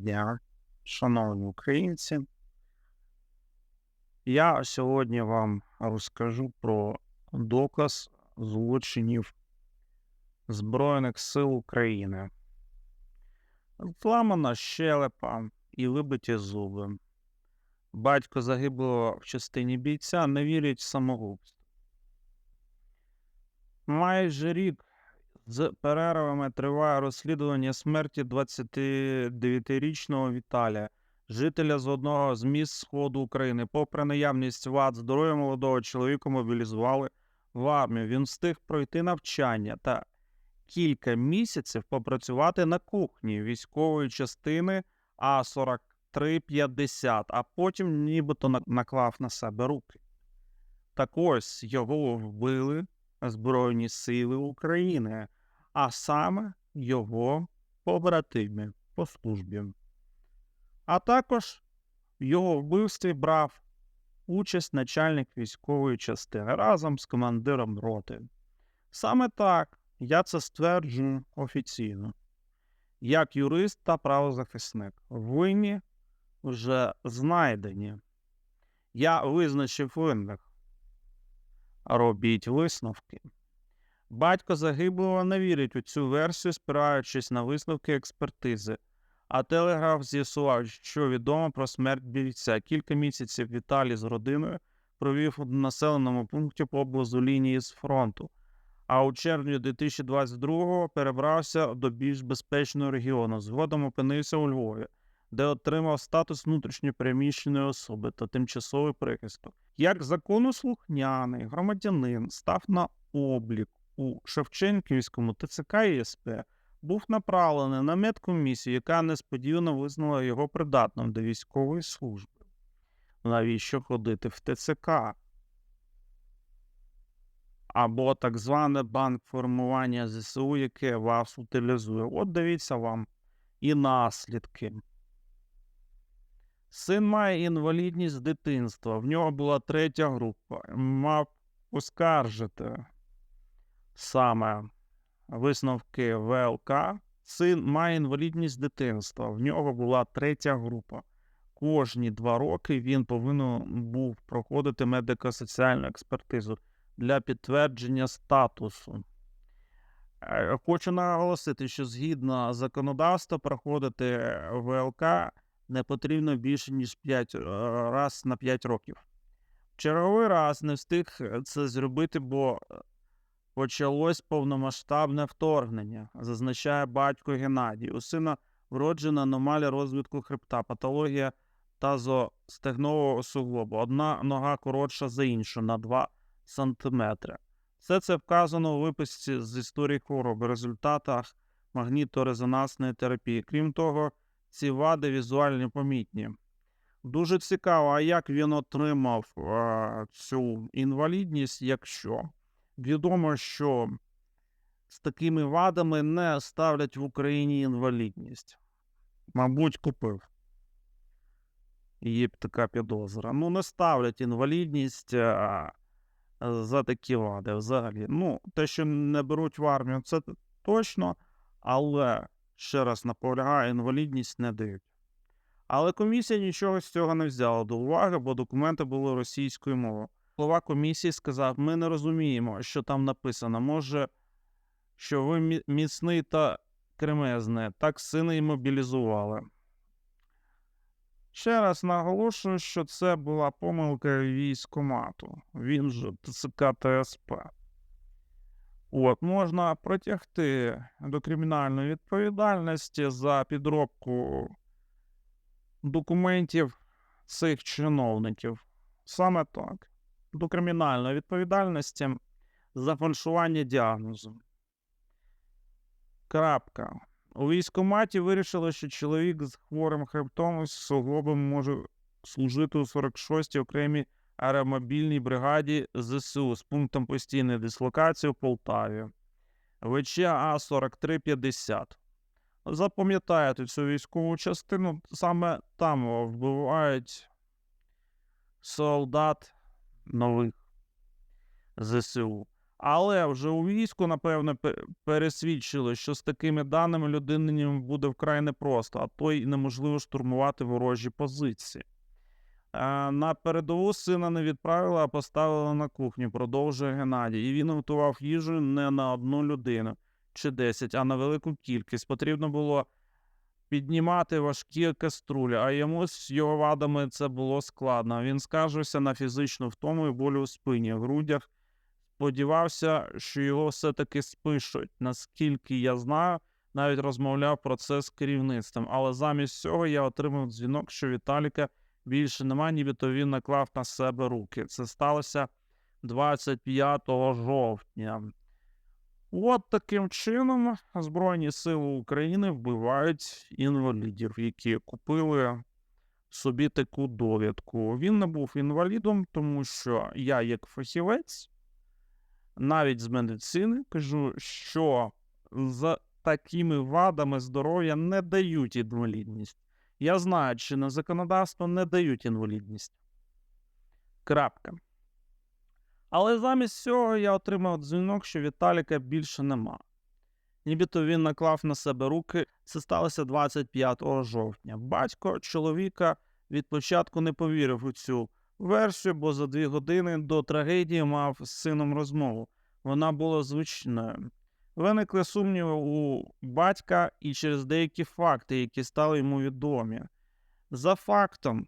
дня, шановні українці. Я сьогодні вам розкажу про доказ злочинів Збройних сил України. Зламана щелепа і вибиті зуби. Батько загиблого в частині бійця не вірить в самогубство. Майже рік з перервами триває розслідування смерті 29-річного Віталія, жителя з одного з міст Сходу України. Попри наявність вад, здоров'я молодого чоловіка мобілізували в армію. Він встиг пройти навчання та кілька місяців попрацювати на кухні військової частини А-4350, а потім нібито наклав на себе руки. Так ось його вбили Збройні Сили України, а саме його побратими по службі. А також в його вбивстві брав участь начальник військової частини разом з командиром роти. Саме так я це стверджую офіційно. Як юрист та правозахисник, винні вже знайдені. Я визначив винних. Робіть висновки. Батько загиблого не вірить у цю версію, спираючись на висновки експертизи. А телеграф з'ясував, що відомо про смерть бійця. Кілька місяців Віталій з родиною провів у населеному пункті поблизу лінії з фронту. А у червні 2022-го перебрався до більш безпечного регіону. Згодом опинився у Львові, де отримав статус внутрішньопереміщеної особи та тимчасовий прихисток. Як законослухняний громадянин став на облік у Шевченківському ТЦК і СП, був направлений на медкомісію, яка несподівано визнала його придатним до військової служби. Навіщо ходити в ТЦК? Або так зване банк формування ЗСУ, яке вас утилізує. От дивіться вам і наслідки. Син має інвалідність з дитинства. В нього була третя група. Мав оскаржити саме висновки ВЛК. Син має інвалідність дитинства. В нього була третя група. Кожні два роки він повинен був проходити медико-соціальну експертизу для підтвердження статусу. Е, Хочу наголосити, що згідно законодавства проходити ВЛК не потрібно більше, ніж 5 раз на 5 років. Черговий раз не встиг е, це зробити, бо е, почалось повномасштабне вторгнення, зазначає батько Геннадій. У сина вроджена аномалія розвитку хребта, патологія тазостегнового суглобу. Одна нога коротша за іншу на 2 сантиметри. Все це вказано у виписці з історії хвороби, результатах магніторезонансної терапії. Крім того, ці вади візуально помітні. Дуже цікаво, а як він отримав е, цю інвалідність, якщо відомо, що з такими вадами не ставлять в Україні інвалідність. Мабуть, купив. Є б така підозра. Ну, не ставлять інвалідність за такі вади взагалі. Ну, те, що не беруть в армію, це точно, але ще раз наполягаю, інвалідність не дають. Але комісія нічого з цього не взяла до уваги, бо документи були російською мовою. Голова комісії сказав: ми не розуміємо, що там написано. Може, що ви міцний та кремезний, так сина й мобілізували. Ще раз наголошую, що це була помилка військомату. Він же ТЦК ТСП. От, можна притягти до кримінальної відповідальності за підробку документів цих чиновників. Саме так. До кримінальної відповідальності за фальшування діагнозу. Крапка. У військкоматі вирішили, що чоловік з хворим хребтом з суглобом може служити у 46-й окремій аеромобільній бригаді ЗСУ з пунктом постійної дислокації у Полтаві. ВЧ А4350. Запам'ятайте цю військову частину, саме там вбивають солдат нових ЗСУ. Але вже у війську, напевно, пересвідчили, що з такими даними людині буде вкрай непросто, а то й неможливо штурмувати ворожі позиції. Е, На передову сина не відправили, а поставили на кухню, продовжує Геннадій. І він готував їжу не на одну людину чи десять, а на велику кількість. Потрібно було піднімати важкі каструлі, а йому з його вадами це було складно. Він скаржився на фізичну втому і болю у спині, грудях. Сподівався, що його все-таки спишуть. Наскільки я знаю, навіть розмовляв про це з керівництвом. Але замість цього я отримав дзвінок, що Віталіка більше нема, нібито він наклав на себе руки. Це сталося 25 жовтня. От таким чином Збройні Сили України вбивають інвалідів, які купили собі таку довідку. Він не був інвалідом, тому що я, як фахівець, навіть з медицини, кажу, що з такими вадами здоров'я не дають інвалідність. Я знаю, чи на законодавство не дають інвалідність. Крапка. Але замість цього я отримав дзвінок, що Віталіка більше нема. Нібито він наклав на себе руки. Це сталося 25 жовтня. Батько чоловіка від початку не повірив у цю версію, бо за дві години до трагедії мав з сином розмову. Вона була звичною. Виникли сумніви у батька і через деякі факти, які стали йому відомі. За фактом,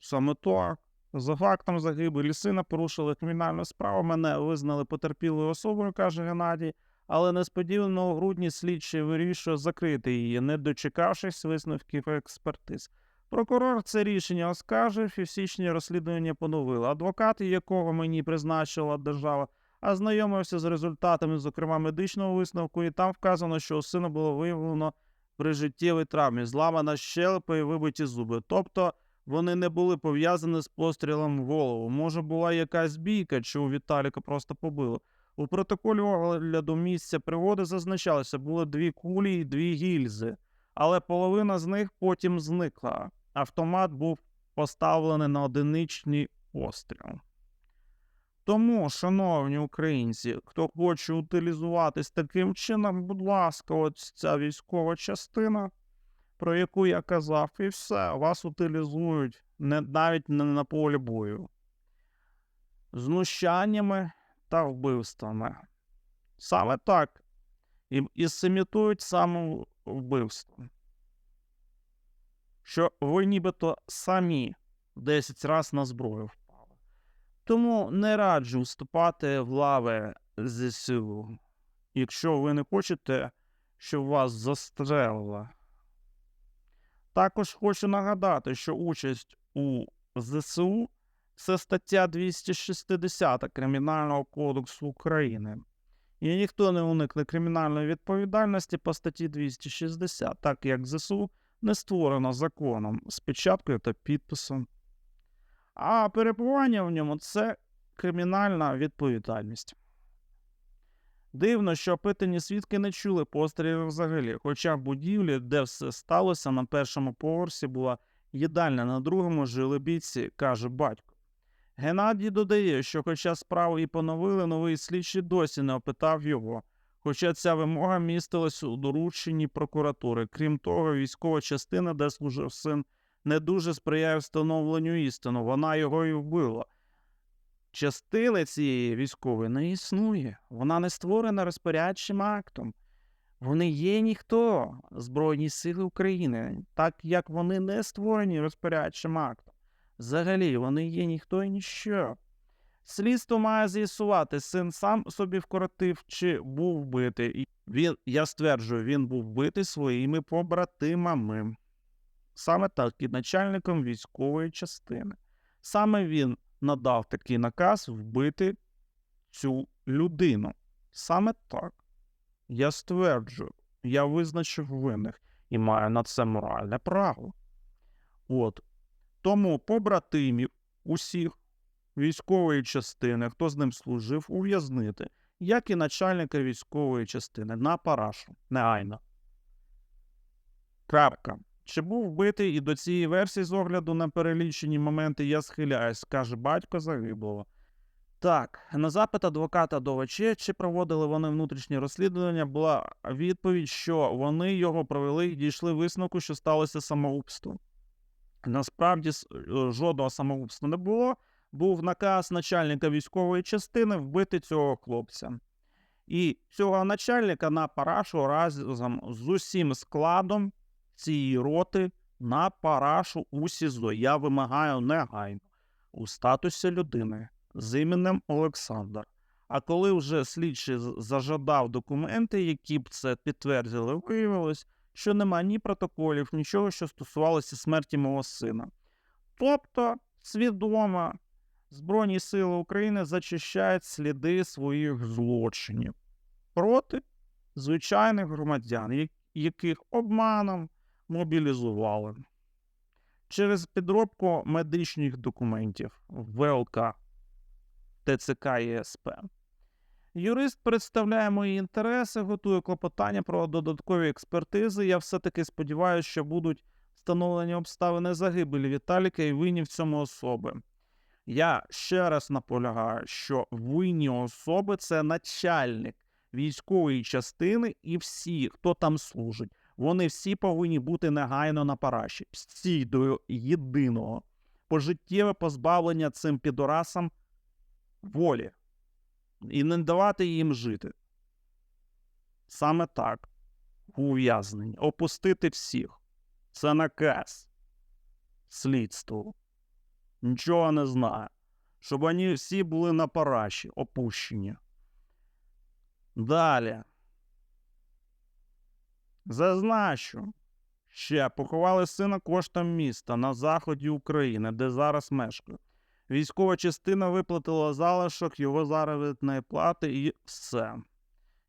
саме так, за фактом загибелі сина порушили кримінальну справу. Мене визнали потерпілою особою, каже Геннадій, але несподівано у грудні слідчий вирішує закрити її, не дочекавшись висновків експертиз. Прокурор це рішення оскаржив і в січні розслідування поновили. Адвокат, якого мені призначила держава, ознайомився з результатами, зокрема медичного висновку, і там вказано, що у сина було виявлено при життєвій травмі, зламана щелепа і вибиті зуби. Тобто вони не були пов'язані з пострілом в голову. Може, була якась бійка, чи у Віталіка просто побило. У протоколі огляду місця пригоди зазначалося, було дві кулі і дві гільзи, але половина з них потім зникла. Автомат був поставлений на одиничний постріл. Тому, шановні українці, хто хоче утилізуватись таким чином, будь ласка, от ця військова частина, про яку я казав, і все, вас утилізують не, навіть не на полі бою. Знущаннями та вбивствами. Саме так. І, і симітують саме вбивство. Що ви нібито самі 10 разів на зброю впали. Тому не раджу вступати в лави ЗСУ, якщо ви не хочете, щоб вас застрелили. Також хочу нагадати, що участь у ЗСУ це стаття 260 Кримінального кодексу України. І ніхто не уникне кримінальної відповідальності по статті 260, так як ЗСУ не створено законом з печаткою та підписом. А перебування в ньому це кримінальна відповідальність. Дивно, що опитані свідки не чули пострілів взагалі, хоча в будівлі, де все сталося, на першому поверсі була їдальня, на другому жили бійці, каже батько. Геннадій додає, що хоча справу і поновили, новий слідчий досі не опитав його, хоча ця вимога містилась у дорученні прокуратури. Крім того, військова частина, де служив син, не дуже сприяє встановленню істину, вона його і вбила. Частини цієї військової не існує, вона не створена розпорядчим актом. Вони є ніхто, Збройні Сили України, так як вони не створені розпорядчим актом. Взагалі, вони є ніхто і ніщо. Слідство має з'ясувати, син сам собі вкоротив чи був вбитий. Він, я стверджую, він був вбитий своїми побратимами. Саме так, і начальником військової частини. Саме він надав такий наказ вбити цю людину. Саме так. Я стверджую, я визначив винних і маю на це моральне право. От. Тому побратимів усіх військової частини, хто з ним служив, ув'язнити, як і начальника військової частини на парашу, негайно. Крапка. Чи був вбитий і до цієї версії з огляду на перелічені моменти я схиляюсь, каже батько загиблого. Так, на запит адвоката ДОВЧ, чи проводили вони внутрішнє розслідування, була відповідь, що вони його провели і дійшли висновку, що сталося самогубство. Насправді е, жодного самогубства не було. Був наказ начальника військової частини вбити цього хлопця. І цього начальника на парашу разом з усім складом цієї роти на парашу у СІЗО. Я вимагаю негайно у статусі людини з іменем Олександр. А коли вже слідчий зажадав документи, які б це підтвердили, виявилось, що нема ні протоколів, нічого, що стосувалося смерті мого сина. Тобто, свідомо Збройні Сили України зачищають сліди своїх злочинів проти звичайних громадян, яких обманом мобілізували через підробку медичних документів ВЛК, ТЦК і СП. Юрист представляє мої інтереси, готує клопотання про додаткові експертизи. Я все-таки сподіваюся, що будуть встановлені обставини загибелі Віталіка і винні в цьому особи. Я ще раз наполягаю, що винні особи це начальник військової частини і всі, хто там служить. Вони всі повинні бути негайно на параші. Всі до єдиного. Пожиттєве позбавлення цим підорасам волі і не давати їм жити. Саме так, ув'язнення, опустити всіх. Це наказ слідству. Нічого не знаю. Щоб вони всі були на параші, опущені. Далі. Зазначу, ще поховали сина коштом міста на заході України, де зараз мешкаю. Військова частина виплатила залишок його заробітної плати і все.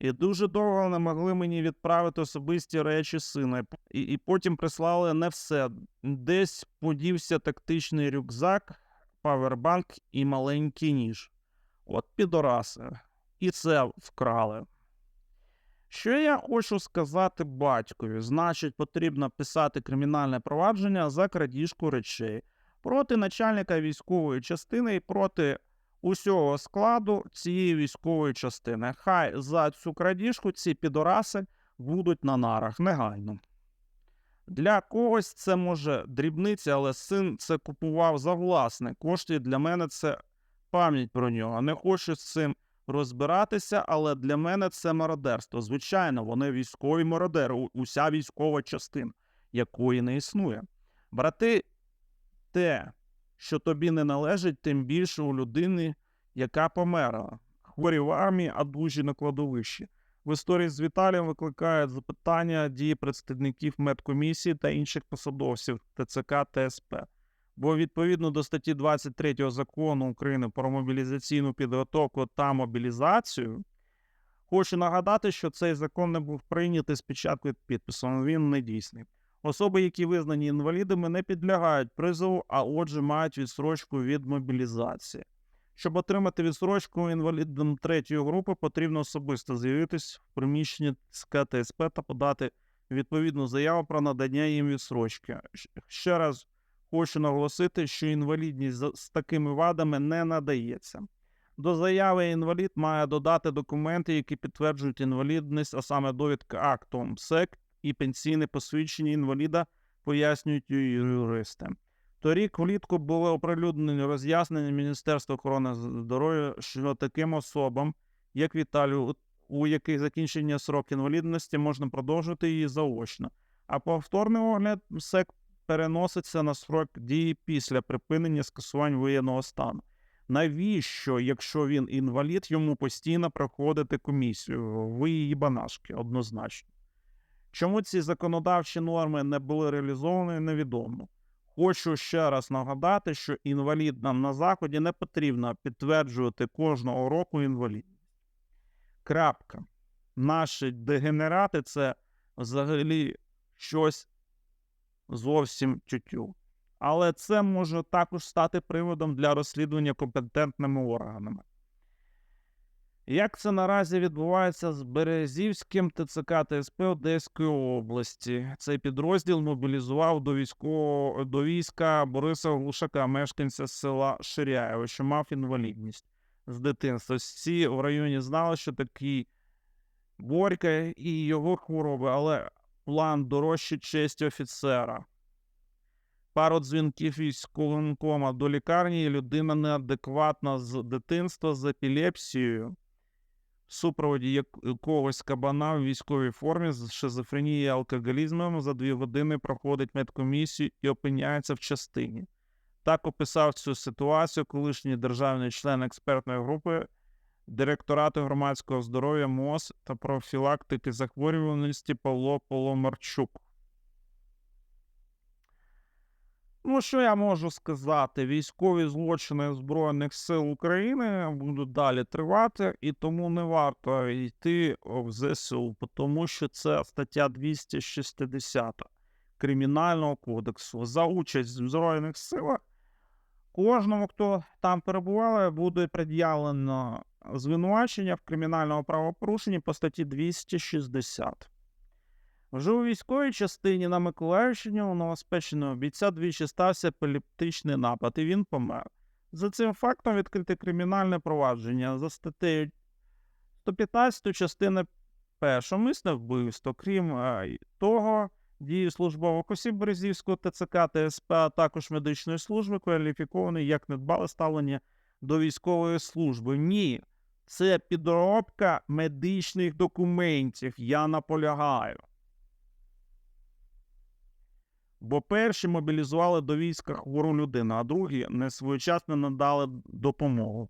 І дуже довго не могли мені відправити особисті речі сина. І, і потім прислали не все. Десь подівся тактичний рюкзак, павербанк і маленький ніж. От підораси. І це вкрали. Що я хочу сказати батькові? Значить, потрібно писати кримінальне провадження за крадіжку речей проти начальника військової частини і проти усього складу цієї військової частини. Хай за цю крадіжку ці підораси будуть на нарах негайно. Для когось це може дрібниця, але син це купував за власне кошти. Для мене це пам'ять про нього. Не хочу з цим розбиратися, але для мене це мародерство. Звичайно, вони військові мародери, уся військова частина, якої не існує. Брати, те, що тобі не належить, тим більше у людини, яка померла. Хворі в армії, а дужі на кладовищі. В історії з Віталієм викликають запитання дії представників медкомісії та інших посадовців ТЦК та СП. Бо відповідно до статті 23 закону України про мобілізаційну підготовку та мобілізацію, хочу нагадати, що цей закон не був прийнятий з печаткою підписом. Він не дійсний. Особи, які визнані інвалідами, не підлягають призову, а отже, мають відсрочку від мобілізації. Щоб отримати відсрочку інвалідам третьої групи, потрібно особисто з'явитись в приміщенні ТСК та СП та подати відповідну заяву про надання їм відсрочки. Ще раз хочу наголосити, що інвалідність з такими вадами не надається. До заяви інвалід має додати документи, які підтверджують інвалідність, а саме довідка акту МСЕК і пенсійне посвідчення інваліда, пояснюють юристи. Торік влітку були оприлюднені роз'яснення Міністерства охорони здоров'я, що таким особам, як Віталію, у яких закінчення срок інвалідності, можна продовжити її заочно. А повторний огляд МСЕК переноситься на срок дії після припинення скасувань воєнного стану. Навіщо, якщо він інвалід, йому постійно проходити комісію? Ви її банашки, однозначно. Чому ці законодавчі норми не були реалізовані, невідомо. Хочу ще раз нагадати, що інвалідам на заході не потрібно підтверджувати кожного року інвалідність. Крапка. Наші дегенерати це взагалі щось зовсім тютю. Але це може також стати приводом для розслідування компетентними органами. Як це наразі відбувається з Березівським ТЦК та СП Одеської області? Цей підрозділ мобілізував до військового до війська Бориса Глушака, мешканця села Ширяєво, що мав інвалідність. з дитинства. Всі в районі знали, що такий Борька і його хвороби, але план дорожче честі офіцера. Пару дзвінків військовим до лікарні, і людина неадекватна з дитинства з епілепсією, в супроводі якогось кабана в військовій формі з шизофренією і алкоголізмом за дві години проходить медкомісію і опиняється в частині. Так описав цю ситуацію колишній державний член експертної групи директорату громадського здоров'я МОЗ та профілактики захворюваності Павло Поломарчук. Ну, що я можу сказати? Військові злочини Збройних сил України будуть далі тривати, і тому не варто йти в ЗСУ, тому що це стаття 260 Кримінального кодексу. За участь в Збройних силах кожному, хто там перебуває, буде пред'явлено звинувачення в кримінальному правопорушенні по статті 260. Вже у військовій частині на Миколаївщині у новоспеченого бійця двічі стався епілептичний напад, і він помер. За цим фактом відкрите кримінальне провадження за статтею 115 частини 1 мисне вбивство. Крім е, того, дії службових осіб Березівського ТЦК та СП, а також медичної служби кваліфіковані як недбале ставлення до військової служби. Ні, це підробка медичних документів. Я наполягаю. Бо перші мобілізували до війська хвору людину, а другі не своєчасно надали допомогу.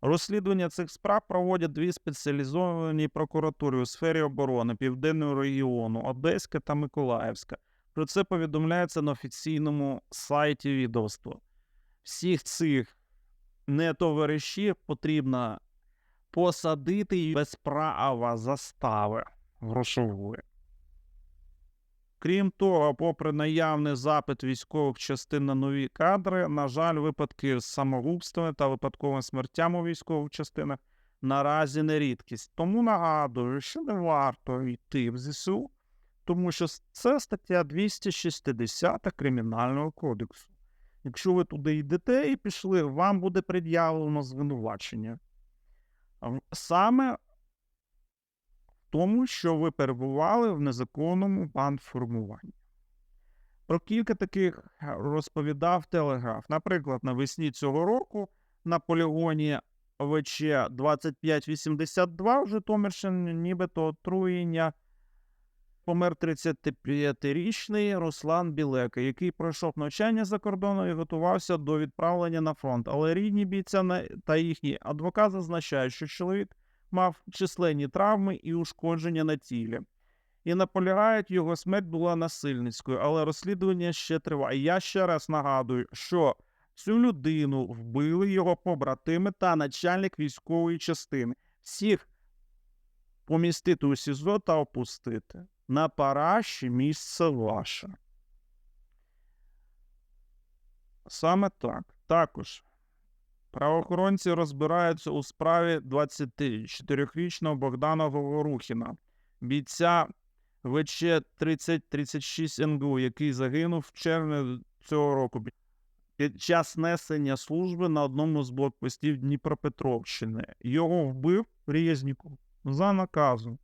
Розслідування цих справ проводять дві спеціалізовані прокуратури у сфері оборони Південного регіону, Одеська та Миколаївська. Про це повідомляється на офіційному сайті відомства. Всіх цих нетоваришів потрібно посадити без права застави грошової. Крім того, попри наявний запит військових частин на нові кадри, на жаль, випадки з самогубствами та випадковими смертями у військових частинах наразі не рідкість. Тому нагадую, що не варто йти в ЗСУ, тому що це стаття 260 Кримінального кодексу. Якщо ви туди йдете і пішли, вам буде пред'явлено звинувачення. Саме в тому, що ви перебували в незаконному бандформуванні. Про кілька таких е, розповідав Телеграф. Наприклад, навесні цього року на полігоні ОВЧ 2582 в Житомирщині нібито отруєння помер 35-річний Руслан Білека, який пройшов навчання за кордоном і готувався до відправлення на фронт. Але рідні бійця та їхній адвокат зазначають, що чоловік мав численні травми і ушкодження на тілі. І наполягають, його смерть була насильницькою, але розслідування ще триває. Я ще раз нагадую, що цю людину вбили його побратими та начальник військової частини. Всіх помістити у СІЗО та опустити. На параші місце ваше. Саме так. Також правоохоронці розбираються у справі 24-річного Богдана Говорухіна, бійця ВЧ 3036 НГУ, який загинув в червні цього року під час несення служби на одному з блокпостів Дніпропетровщини. Його вбив Резніков за наказом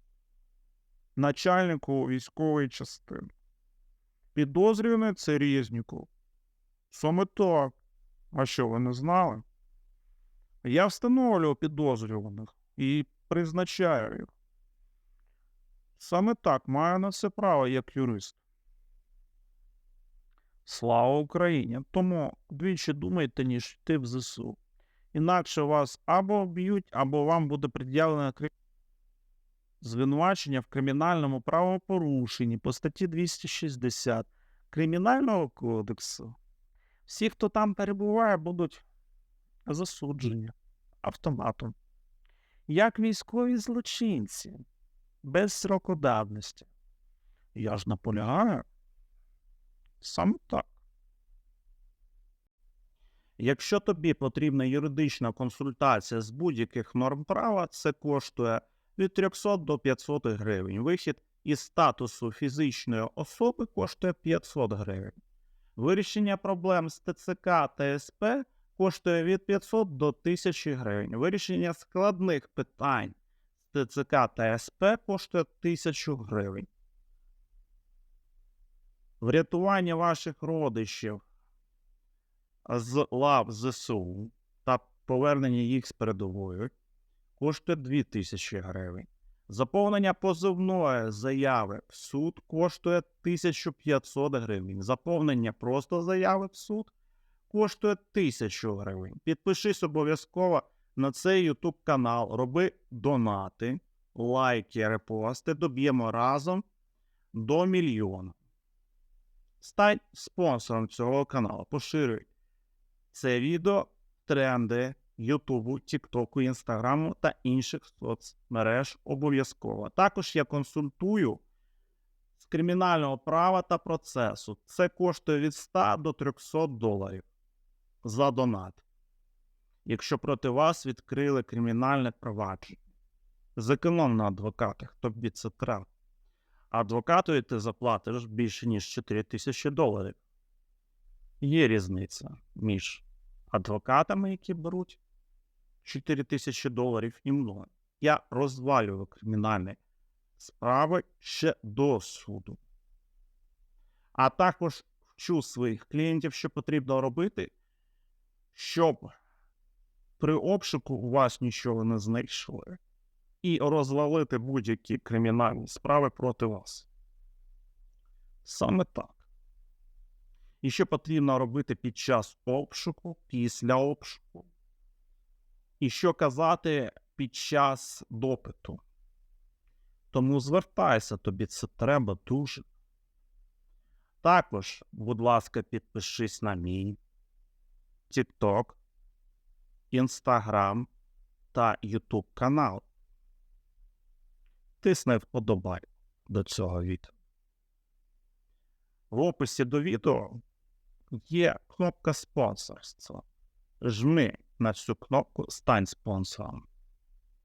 начальнику військової частини. Підозрюваний це Резніков. Саме так. А що, ви не знали? Я встановлював підозрюваних і призначаю їх. Саме так маю на це право як юрист. Слава Україні! Тому двічі думайте, ніж йти в ЗСУ. Інакше вас або вб'ють, або вам буде пред'явлено звинувачення в кримінальному правопорушенні по статті 260 Кримінального кодексу. Всі, хто там перебуває, будуть засуджені автоматом. Як військові злочинці, без срокодавності. Я ж наполягаю. Саме так. Якщо тобі потрібна юридична консультація з будь-яких норм права, це коштує від 300 до 500 гривень. Вихід із статусу фізичної особи коштує 500 гривень. Вирішення проблем з ТЦК та СП коштує від 500 до 1000 гривень. Вирішення складних питань з ТЦК та СП коштує 1000 гривень. Врятування ваших родичів з лав ЗСУ та повернення їх з передової коштує 2000 гривень. Заповнення позовної заяви в суд коштує 1500 гривень. Заповнення просто заяви в суд коштує 1000 гривень. Підпишись обов'язково на цей YouTube канал, роби донати, лайки, репости, доб'ємо разом до мільйона. Стань спонсором цього каналу, поширюй це відео, тренди Ютубу, Тіктоку, Інстаграму та інших соцмереж обов'язково. Також я консультую з кримінального права та процесу. Це коштує від 100 до 300 доларів за донат. Якщо проти вас відкрили кримінальне провадження. Зеконом на адвокатах, тобі це треба. Адвокатові ти заплатиш більше, ніж 4 тисячі доларів. Є різниця між адвокатами, які беруть 4 тисячі доларів і мною. Я розвалюю кримінальні справи ще до суду. А також вчу своїх клієнтів, що потрібно робити, щоб при обшуку у вас нічого не знайшли і розвалити будь-які кримінальні справи проти вас. Саме так. І що потрібно робити під час обшуку, після обшуку. І що казати під час допиту. Тому звертайся, тобі це треба дуже. Також, будь ласка, підпишись на мій TikTok, Instagram та YouTube канал. Тисни вподобайку до цього відео. В описі до відео є кнопка спонсорства. Жми на цю кнопку Стань спонсором.